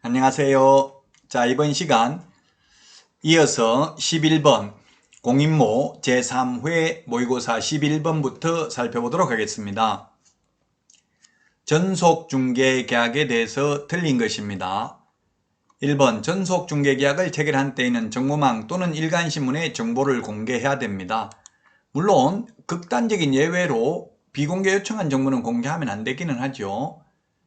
안녕하세요. 자, 이번 시간 이어서 11번 공인모 제3회 모의고사 11번부터 살펴보도록 하겠습니다. 전속중개계약에 대해서 틀린 것입니다. 1번 전속 중개계약을 체결한 때에는 정보망 또는 일간신문에 정보를 공개해야 됩니다. 물론 극단적인 예외로 비공개 요청한 정보는 공개하면 안 되기는 하죠.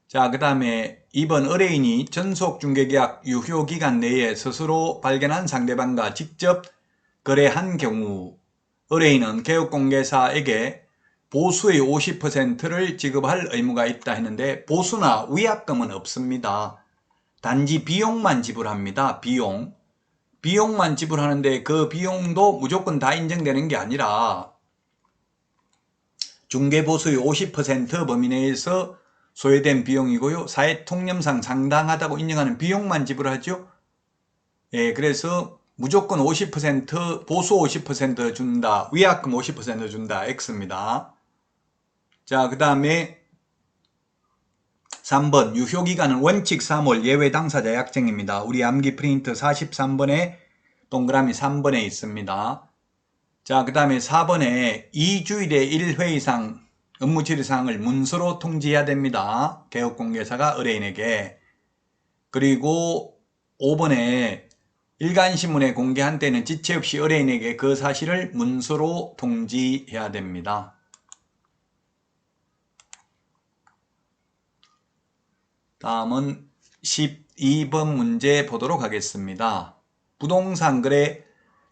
자, 그 다음에 2번 의뢰인이 전속 중개계약 유효기간 내에 스스로 발견한 상대방과 직접 거래한 경우 의뢰인은 개업공개사에게 보수의 50%를 지급할 의무가 있다 했는데 보수나 위약금은 없습니다. 단지 비용만 지불합니다. 비용. 비용만 지불하는데 그 비용도 무조건 다 인정되는 게 아니라 중개보수의 50% 범위 내에서 소요된 비용이고요. 사회 통념상 상당하다고 인정하는 비용만 지불하죠. 예, 그래서 무조건 50% 보수 50% 준다. 위약금 50% 준다. X입니다. 자, 그 다음에 3번 유효기간은 원칙 3월 예외 당사자 약정입니다. 우리 암기 프린트 43번에 동그라미 3번에 있습니다. 자, 그 다음에 4번에 2주일에 1회 이상 업무 처리 사항을 문서로 통지해야 됩니다. 개업공개사가 의뢰인에게. 그리고 5번에 일간신문에 공개한 때는 지체 없이 의뢰인에게 그 사실을 문서로 통지해야 됩니다. 다음은 12번 문제 보도록 하겠습니다. 부동산 거래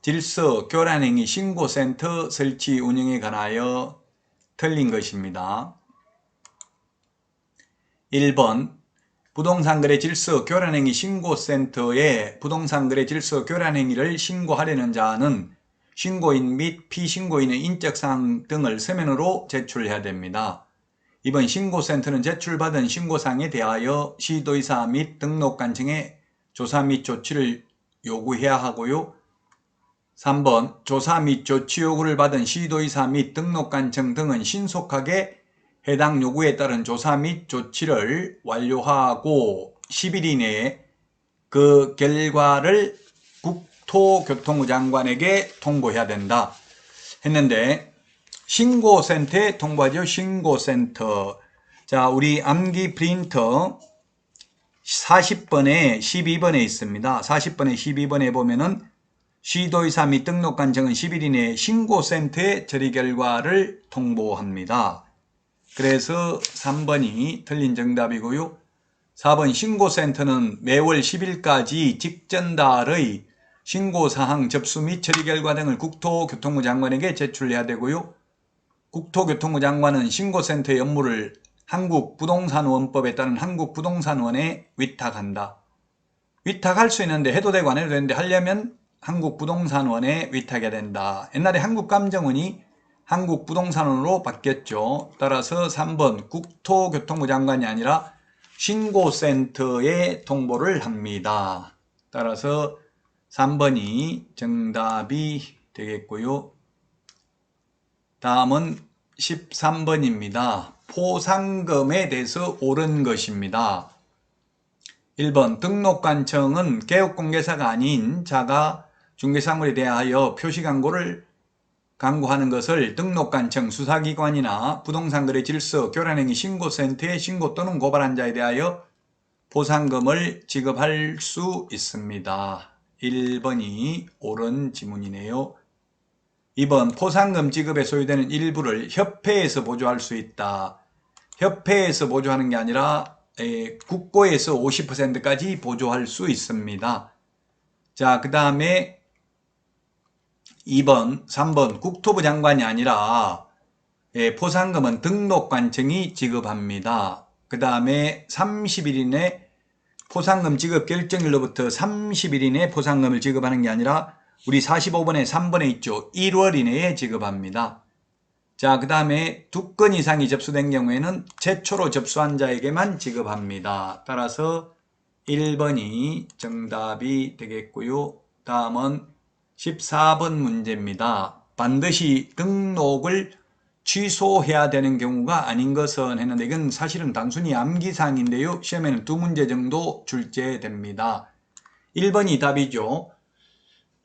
질서 교란행위 신고센터 설치 운영에 관하여 틀린 것입니다. 1번 부동산 거래 질서 교란행위 신고센터에 부동산 거래 질서 교란행위를 신고하려는 자는 신고인 및 피신고인의 인적사항 등을 서면으로 제출해야 됩니다. 이번 신고센터는 제출받은 신고사항에 대하여 시도의사 및 등록관청에 조사 및 조치를 요구해야 하고요. 3번 조사 및 조치 요구를 받은 시도의사 및 등록관청 등은 신속하게 해당 요구에 따른 조사 및 조치를 완료하고 10일 이내에 그 결과를 국토교통부 장관에게 통보해야 된다 했는데 신고센터에 통보하죠. 신고센터. 자, 우리 암기 프린터 40번에 12번에 있습니다. 40번에 12번에 보면은 시도의사 및 등록관청은 10일 이내에 신고센터에 처리 결과를 통보합니다. 그래서 3번이 틀린 정답이고요. 4번 신고센터는 매월 10일까지 직전 달의 신고사항 접수 및 처리 결과 등을 국토교통부 장관에게 제출해야 되고요. 국토교통부 장관은 신고센터의 업무를 한국부동산원법에 따른 한국부동산원에 위탁한다. 위탁할 수 있는데 해도 되고 안 해도 되는데 하려면 한국부동산원에 위탁해야 된다. 옛날에 한국감정원이 한국부동산원으로 바뀌었죠. 따라서 3번 국토교통부 장관이 아니라 신고센터에 통보를 합니다. 따라서 3번이 정답이 되겠고요. 다음은 13번입니다. 포상금에 대해서 옳은 것입니다. 1번 등록관청은 개업공개사가 아닌 자가 중개사물에 대하여 표시광고를 광고하는 것을 등록관청 수사기관이나 부동산거래 질서 교란행위 신고센터에 신고 또는 고발한 자에 대하여 보상금을 지급할 수 있습니다. 1번이 옳은 지문이네요. 2번 포상금 지급에 소요되는 일부를 협회에서 보조할 수 있다. 협회에서 보조하는 게 아니라 에, 국고에서 50%까지 보조할 수 있습니다. 자, 그 다음에 2번, 3번 국토부 장관이 아니라 예, 포상금은 등록관청이 지급합니다. 그 다음에 30일 이내 포상금 지급 결정일로부터 30일 이내 포상금을 지급하는 게 아니라 우리 45번에 3번에 있죠. 1월 이내에 지급합니다. 자, 그 다음에 두 건 이상이 접수된 경우에는 최초로 접수한 자에게만 지급합니다. 따라서 1번이 정답이 되겠고요. 다음은 14번 문제입니다. 반드시 등록을 취소해야 되는 경우가 아닌 것은 했는데 이건 사실은 단순히 암기사항인데요. 시험에는 두 문제 정도 출제됩니다. 1번이 답이죠.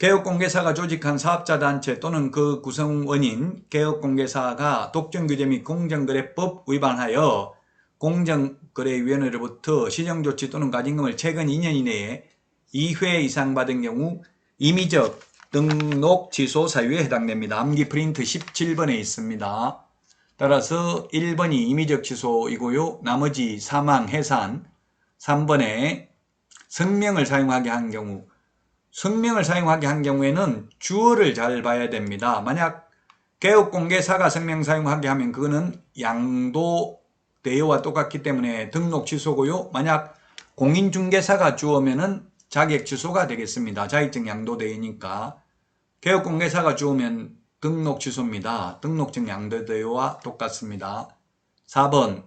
개업공개사가 조직한 사업자단체 또는 그 구성원인 개업공개사가 독점규제 및 공정거래법 위반하여 공정거래위원회로부터 시정조치 또는 가징금을 최근 2년 이내에 2회 이상 받은 경우 임의적 등록 취소 사유에 해당됩니다. 암기 프린트 17번에 있습니다. 따라서 1번이 임의적 취소이고요. 나머지 사망, 해산 3번에 성명을 사용하게 한 경우 성명을 사용하게 한 경우에는 주어를 잘 봐야 됩니다. 만약 개업공개사가 성명 사용하게 하면 그거는 양도 대여와 똑같기 때문에 등록 취소고요. 만약 공인중개사가 주어면은 자격 취소가 되겠습니다. 자격증 양도 대여니까 개업공개사가 주어면 등록 취소입니다. 등록증 양도 대여와 똑같습니다. 4번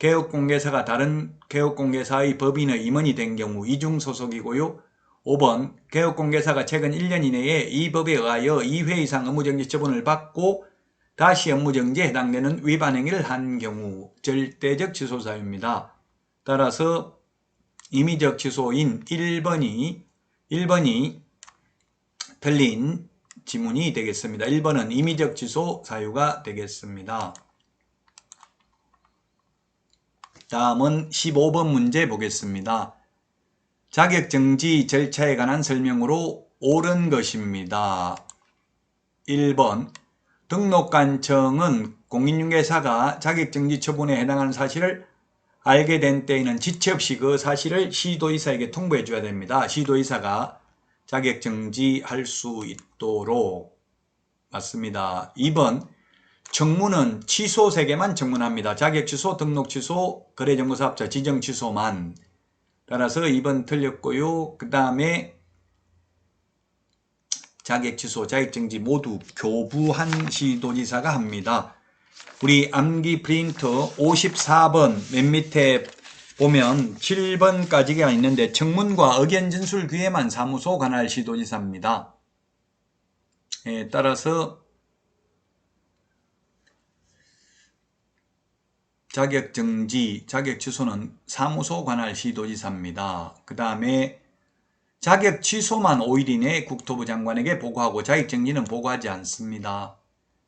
개업공개사가 다른 개업공개사의 법인의 임원이 된 경우 이중소속이고요. 5번 개업공개사가 최근 1년 이내에 이 법에 의하여 2회 이상 업무정지 처분을 받고 다시 업무정지에 해당되는 위반 행위를 한 경우 절대적 취소 사유입니다. 따라서 임의적 취소인 1번이 1번이 틀린 지문이 되겠습니다. 1번은 임의적 취소 사유가 되겠습니다. 다음은 15번 문제 보겠습니다. 자격정지 절차에 관한 설명으로 옳은 것입니다. 1번 등록관청은 공인중개사가 자격정지 처분에 해당하는 사실을 알게 된 때에는 지체 없이 그 사실을 시도의사에게 통보해 줘야 됩니다. 시도의사가 자격정지할 수 있도록 맞습니다. 2번 청문은 취소 세개만 청문합니다. 자격 취소, 등록 취소, 거래정보사업자 지정 취소만. 따라서 2번 틀렸고요. 그 다음에 자격 취소, 자격정지 모두 교부한 시도지사가 합니다. 우리 암기 프린터 54번 맨 밑에 보면 7번까지가 있는데 청문과 의견 진술 기회만 사무소 관할 시도지사입니다. 예, 따라서 자격 정지, 자격 취소는 사무소 관할 시도지사입니다. 그 다음에 자격 취소만 5일 이내에 국토부 장관에게 보고하고 자격 정지는 보고하지 않습니다.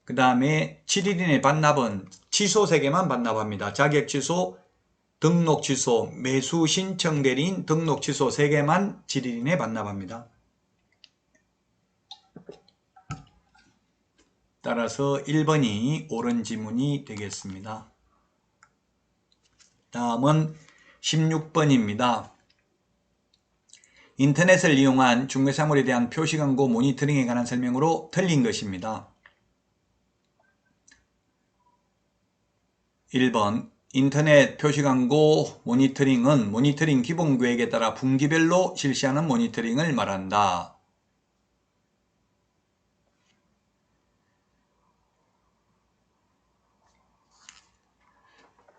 그 다음에 7일 이내 반납은 취소 3개만 반납합니다. 자격 취소, 등록 취소, 매수 신청 대리인 등록 취소 3개만 7일 이내 반납합니다. 따라서 1번이 옳은 지문이 되겠습니다. 다음은 16번입니다. 인터넷을 이용한 중개사물에 대한 표시광고 모니터링에 관한 설명으로 틀린 것입니다. 1번 인터넷 표시광고 모니터링은 모니터링 기본계획에 따라 분기별로 실시하는 모니터링을 말한다.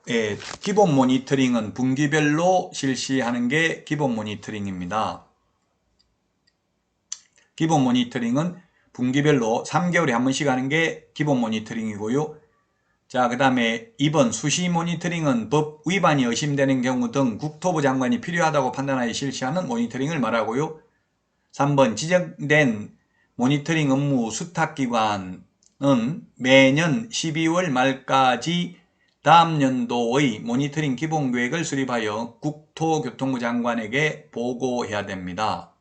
예, 기본 모니터링은 분기별로 실시하는 게 기본 모니터링입니다. 기본 모니터링은 분기별로 3개월에 한 번씩 하는 게 기본 모니터링이고요. 자, 그 다음에 2번 수시 모니터링은 법 위반이 의심되는 경우 등 국토부 장관이 필요하다고 판단하여 실시하는 모니터링을 말하고요. 3번 지정된 모니터링 업무 수탁기관은 매년 12월 말까지 다음 연도의 모니터링 기본 계획을 수립하여 국토교통부 장관에게 보고해야 됩니다.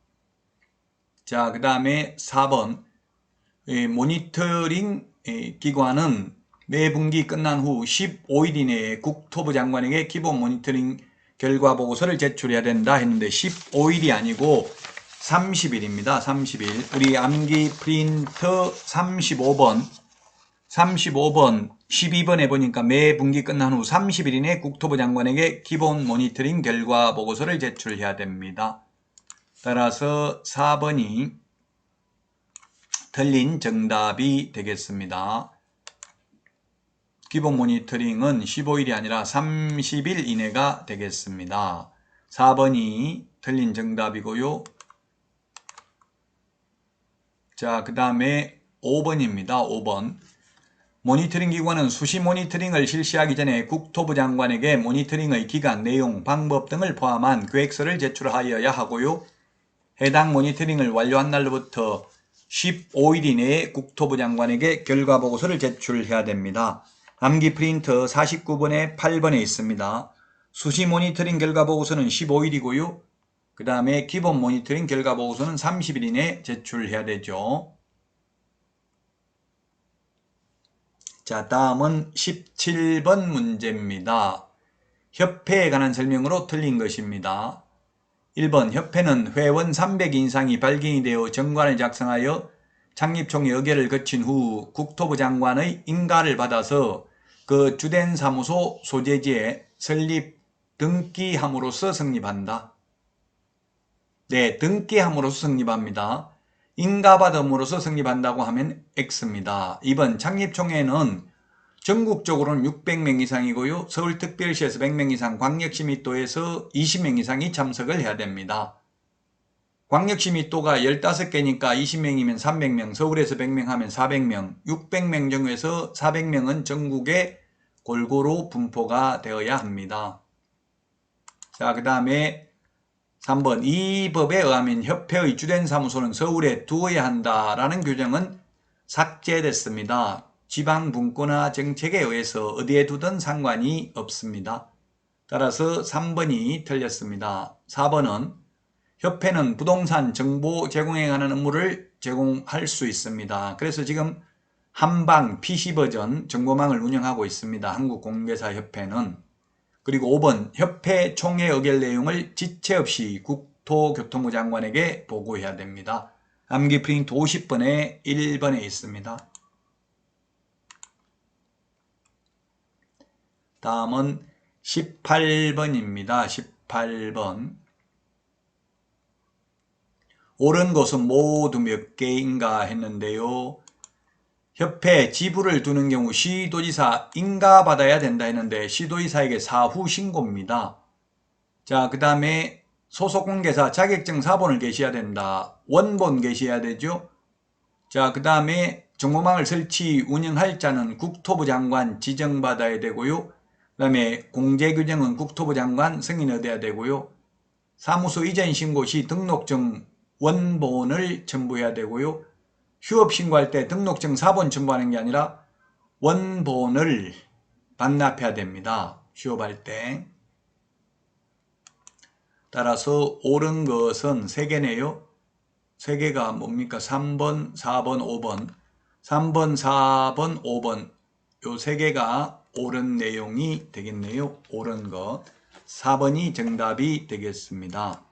자, 그 다음에 4번 모니터링 기관은 매 분기 끝난 후 15일 이내에 국토부 장관에게 기본 모니터링 결과 보고서를 제출해야 된다 했는데 15일이 아니고 30일입니다. 30일. 우리 암기 프린터 35번 35번 12번에 보니까 매 분기 끝난 후 30일 이내 국토부 장관에게 기본 모니터링 결과 보고서를 제출해야 됩니다. 따라서 4번이 틀린 정답이 되겠습니다. 기본 모니터링은 15일이 아니라 30일 이내가 되겠습니다. 4번이 틀린 정답이고요. 자, 그 다음에 5번입니다. 5번. 모니터링 기관은 수시 모니터링을 실시하기 전에 국토부 장관에게 모니터링의 기간, 내용, 방법 등을 포함한 계획서를 제출하여야 하고요. 해당 모니터링을 완료한 날로부터 15일 이내에 국토부 장관에게 결과 보고서를 제출해야 됩니다. 암기 프린터 49번에 8번에 있습니다. 수시 모니터링 결과 보고서는 15일이고요. 그 다음에 기본 모니터링 결과 보고서는 30일 이내에 제출해야 되죠. 자, 다음은 17번 문제입니다. 협회에 관한 설명으로 틀린 것입니다. 1번 협회는 회원 300 이상이 발견이 되어 정관을 작성하여 창립총회 의결을 거친 후 국토부 장관의 인가를 받아서 그 주된 사무소 소재지에 설립 등기함으로써 성립한다. 네, 등기함으로써 성립합니다. 인가받음으로써 성립한다고 하면 X입니다. 2번 창립총회는 전국적으로는 600명 이상이고요. 서울특별시에서 100명 이상, 광역시 및도에서 20명 이상이 참석을 해야 됩니다. 광역시 및도가 15개니까 20명이면 300명, 서울에서 100명 하면 400명, 600명 정도에서 400명은 전국에 골고루 분포가 되어야 합니다. 자, 그 다음에 3번 이 법에 의하면 협회의 주된 사무소는 서울에 두어야 한다라는 규정은 삭제됐습니다. 지방 분권화 정책에 의해서 어디에 두든 상관이 없습니다. 따라서 3번이 틀렸습니다. 4번은 협회는 부동산 정보 제공에 관한 업무를 제공할 수 있습니다. 그래서 지금 한방 PC 버전 정보망을 운영하고 있습니다. 한국공개사협회는 그리고 5번 협회 총회 의결 내용을 지체 없이 국토교통부 장관에게 보고해야 됩니다. 암기 프린트 50번에 1번에 있습니다. 다음은 18번입니다. 18번 옳은 것은 모두 몇 개인가 했는데요. 협회 지부를 두는 경우 시도지사 인가받아야 된다 했는데 시도지사에게 사후 신고입니다. 자, 그 다음에 소속공개사 자격증 사본을 계셔야 된다. 원본 계셔야 되죠. 자, 그 다음에 정보망을 설치 운영할 자는 국토부 장관 지정받아야 되고요. 그 다음에 공제규정은 국토부 장관 승인 얻어야 되고요. 사무소 이전 신고 시 등록증 원본을 첨부해야 되고요. 휴업 신고할 때 등록증 사본 첨부하는 게 아니라 원본을 반납해야 됩니다. 휴업할 때. 따라서 옳은 것은 3개네요. 3개가 뭡니까? 3번, 4번, 5번. 3번, 4번, 5번. 요 3개가 옳은 내용이 되겠네요. 옳은 것. 4번이 정답이 되겠습니다.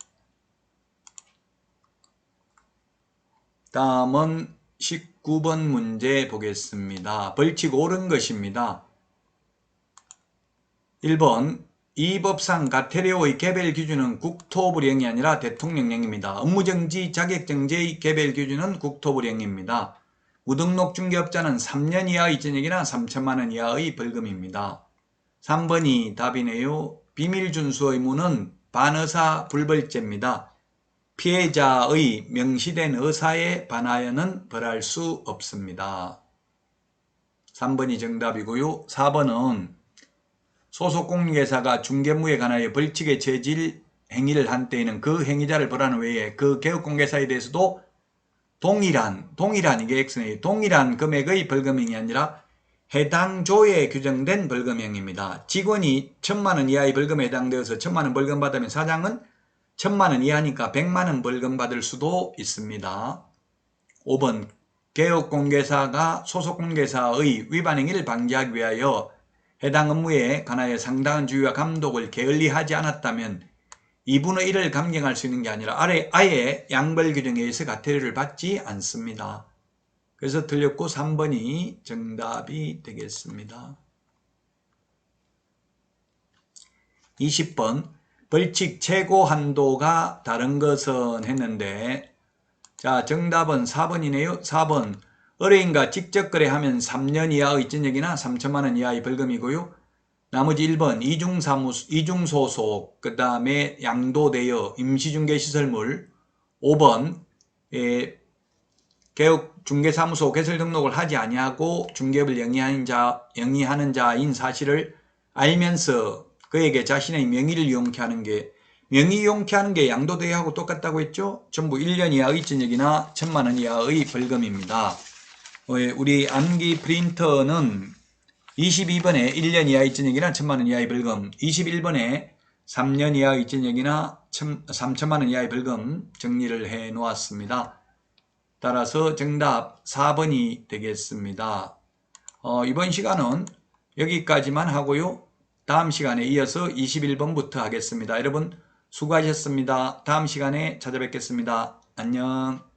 다음은 19번 문제 보겠습니다. 벌칙 옳은 것입니다. 1번 이 법상 가테레오의 개별 기준은 국토부령이 아니라 대통령령입니다. 업무정지 자격정지의 개별 기준은 국토부령입니다. 무등록 중개업자는 3년 이하의 전역이나 3천만 원 이하의 벌금입니다. 3번이 답이네요. 비밀 준수 의무는 반의사 불벌죄입니다. 피해자의 명시된 의사에 반하여는 벌할 수 없습니다. 3번이 정답이고요. 4번은 소속 공인회사가 중개무에 관하여 벌칙에 제질 행위를 한 때에는 그 행위자를 벌하는 외에 그 개업공개사에 대해서도 동일한 동일한 이게 X네 동일한 금액의 벌금형이 아니라 해당 조에 규정된 벌금형입니다. 직원이 천만 원 이하의 벌금에 해당되어서 천만 원 벌금 받으면 사장은 천만 원 이하니까 백만 원 벌금 받을 수도 있습니다. 5번 개업공개사가 소속공개사의 위반 행위를 방지하기 위하여 해당 업무에 관하여 상당한 주의와 감독을 게을리하지 않았다면 2분의 1을 감경할 수 있는 게 아니라 아래, 아예 양벌 규정에 의해서 가태료를 받지 않습니다. 그래서 틀렸고 3번이 정답이 되겠습니다. 20번 벌칙 최고 한도가 다른 것은 했는데 자 정답은 4번이네요. 4번 의뢰인과 직접 거래하면 3년 이하의 전역이나 3천만 원 이하의 벌금이고요. 나머지 1번 이중사무소, 이중소속, 그 다음에 양도대여, 임시중개시설물 5번 에, 개업 중개사무소 개설 등록을 하지 아니하고 중개업을 영위하는 자 영위하는 자인 사실을 알면서 그에게 자신의 명의를 이용케 하는 게 명의 이용케 하는 게 양도대하고 똑같다고 했죠? 전부 1년 이하의 전역이나 천만 원 이하의 벌금입니다. 어, 우리 암기 프린터는 22번에 1년 이하의 전역이나 천만 원 이하의 벌금, 21번에 3년 이하의 전역이나 3천만 원 이하의 벌금 정리를 해 놓았습니다. 따라서 정답 4번이 되겠습니다. 어, 이번 시간은 여기까지만 하고요. 다음 시간에 이어서 21번부터 하겠습니다. 여러분 수고하셨습니다. 다음 시간에 찾아뵙겠습니다. 안녕.